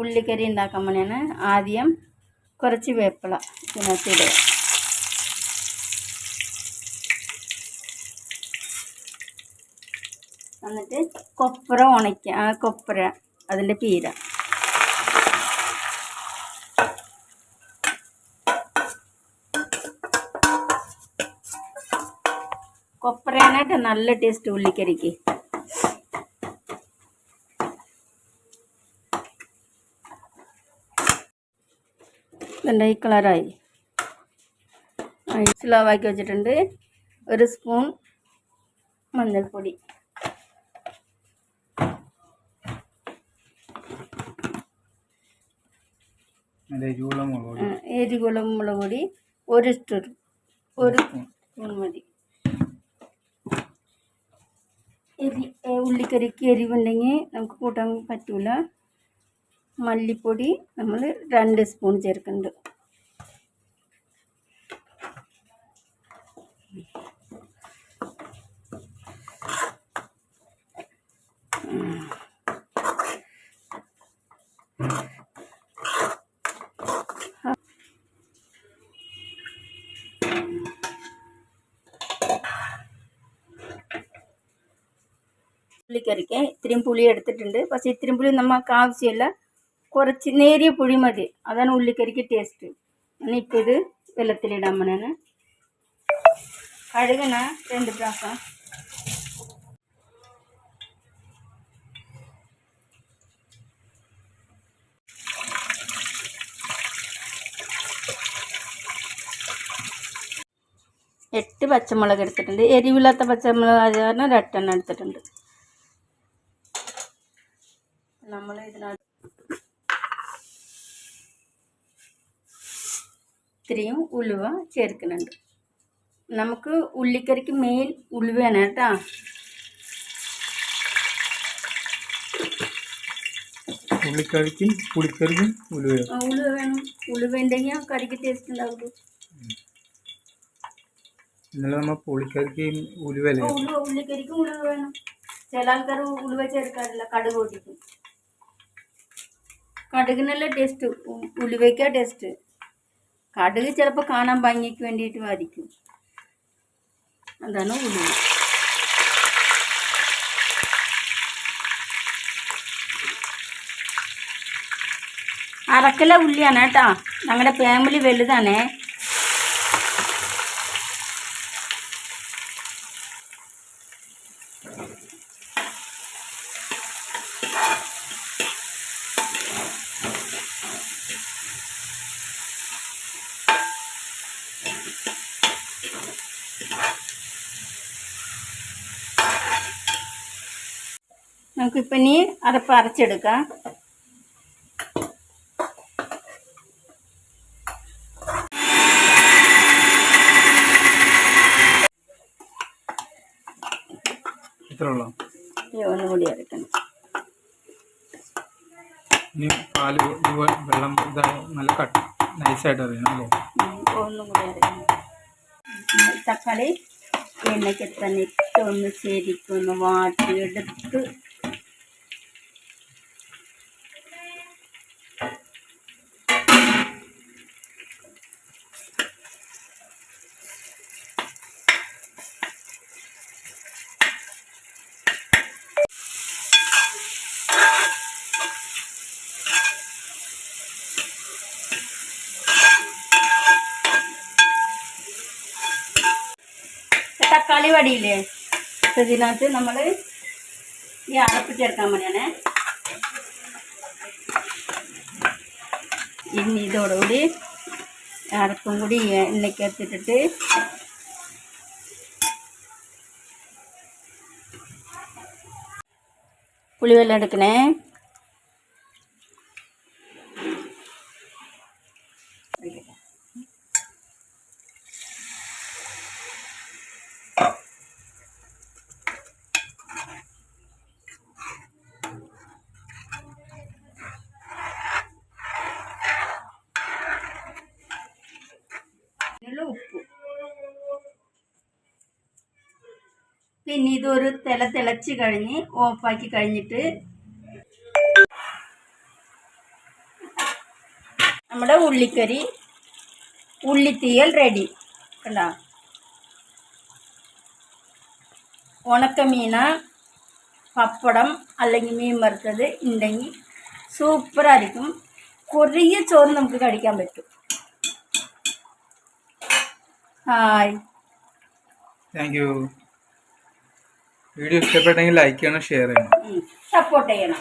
ഉള്ളിക്കറി ഉണ്ടാക്കാൻ വേണ്ടിയാണ് ആദ്യം കുറച്ച് വേപ്പില ഇതിനകത്തിടുക എന്നിട്ട് കൊപ്ര ഉണക്കുക ആ കൊപ്ര അതിന്റെ പീര. കൊപ്രയാനായിട്ട് നല്ല ടേസ്റ്റ് ഉള്ളിക്കറിക്ക് ഇതുണ്ട് ഈ കളറായി സ്ലോ ആക്കി വെച്ചിട്ടുണ്ട് ഒരു സ്പൂൺ മഞ്ഞൾപ്പൊടി നല്ല എരിവുള്ള മുളക് പൊടി എരികുളം മുളക് പൊടി ഒരു സ്പൂൺ ഒരു സ്പൂൺ മതി എരി ഏ, ഉള്ളിക്കറിക്ക് എരിവുണ്ടെങ്കിൽ നമുക്ക് കൂട്ടാൻ പറ്റൂല മല്ലിപ്പൊടി നമ്മൾ രണ്ട് സ്പൂൺ ചേർക്കുന്നുണ്ട്. പുളിക്കറിക്ക് ഇത്രയും പുളി എടുത്തിട്ടുണ്ട്. പക്ഷേ ഇത്രയും പുളി നമുക്ക് ആവശ്യമില്ല. കുറച്ച് നേരിയ പുളി മതി അതാണ് ഉള്ളിക്കറിക്ക് ടേസ്റ്റ് ഇനിയിപ്പോൾ ഇത് വെള്ളത്തിലിടാൻ വേണേന് കഴുകണ രണ്ട് പ്രാവശ്യം എട്ട് പച്ചമുളക് എടുത്തിട്ടുണ്ട് എരിവില്ലാത്ത പച്ചമുളക് ആയത് കാരണം ഒരു എട്ടെണ്ണം എടുത്തിട്ടുണ്ട് നമ്മൾ ഇതിനകത്ത് ഇത്രയും ഉലുവ ചേർക്കുന്നുണ്ട്. നമുക്ക് ഉള്ളിക്കറിക്ക് മെയിൻ ഉലുവയാണ് കേട്ടോ. ഉള്ളിക്കറിക്കും പുളിക്കറിക്കും ഉലുവ. ഉലുവ വേണം. ഉലുവ ഉണ്ടെങ്കിൽ കറിക്ക് ടേസ്റ്റ് ഉണ്ടാവുള്ളൂ. ഇന്നലെ നമ്മൾ പുളിക്കറിക്ക് ഉലുവല്ലേ ഉലുവ ഉള്ളിക്കറിക്കും ഉലുവ വേണം. ചില ആൾക്കാർ ഉലുവ ചേർക്കാറില്ല കടുക് ഓടിക്കും കടുകിനല്ല ടേസ്റ്റ് ഉലുവയ്ക്കാ ടേസ്റ്റ് കടുക് ചിലപ്പോൾ കാണാൻ ഭംഗിക്ക് വേണ്ടിയിട്ട് വാദിക്കും അതാണ് ഉലുവ അരക്കല ഉള്ളിയാണ് കേട്ടോ. ഞങ്ങളുടെ ഫാമിലി വലുതാണേ. നമുക്കിപ്പം ഇനി അരപ്പ് അരച്ചെടുക്കാം. ഒന്നും കൂടി അരക്കണം. ഇനി പാൽ വെള്ളം ഇതായി നല്ല കട്ട് നൈസായിട്ട് അറിയണം അല്ലേ? ഒന്നും കൂടി ഉം, തക്കാളി എണ്ണയ്ക്ക് തന്നെ ഇട്ടൊന്ന് എടുത്ത് വാട്ടിയെടുത്ത് തക്കാളി വടിയില്ലേ അപ്പൊ ഇതിനകത്ത് നമ്മൾ ഈ അരപ്പ് ചേർക്കാൻ വേണ്ടിയാണേ ഇനി ഇതോടുകൂടി അരപ്പും കൂടി ഈ എണ്ണയ്ക്കകത്തിട്ടിട്ട് പുളിവെള്ളം എടുക്കണേ. പിന്നെ ഇതൊരു തില തിളച്ച് കഴിഞ്ഞ് ഓഫാക്കി കഴിഞ്ഞിട്ട് നമ്മുടെ ഉള്ളിക്കറി ഉള്ളിത്തീയൽ റെഡി കണ്ടോ? ഉണക്കമീന പപ്പടം അല്ലെങ്കിൽ മീൻ വറുത്തത് ഉണ്ടെങ്കിൽ സൂപ്പറായിരിക്കും കുറേ ചോറ് നമുക്ക് കഴിക്കാൻ പറ്റും. ഹായ് താങ്ക് യു വീഡിയോ ഇഷ്ടപ്പെട്ടെങ്കിൽ ലൈക്ക് ചെയ്യണം ഷെയർ ചെയ്യണം. സപ്പോർട്ട് ചെയ്യണം.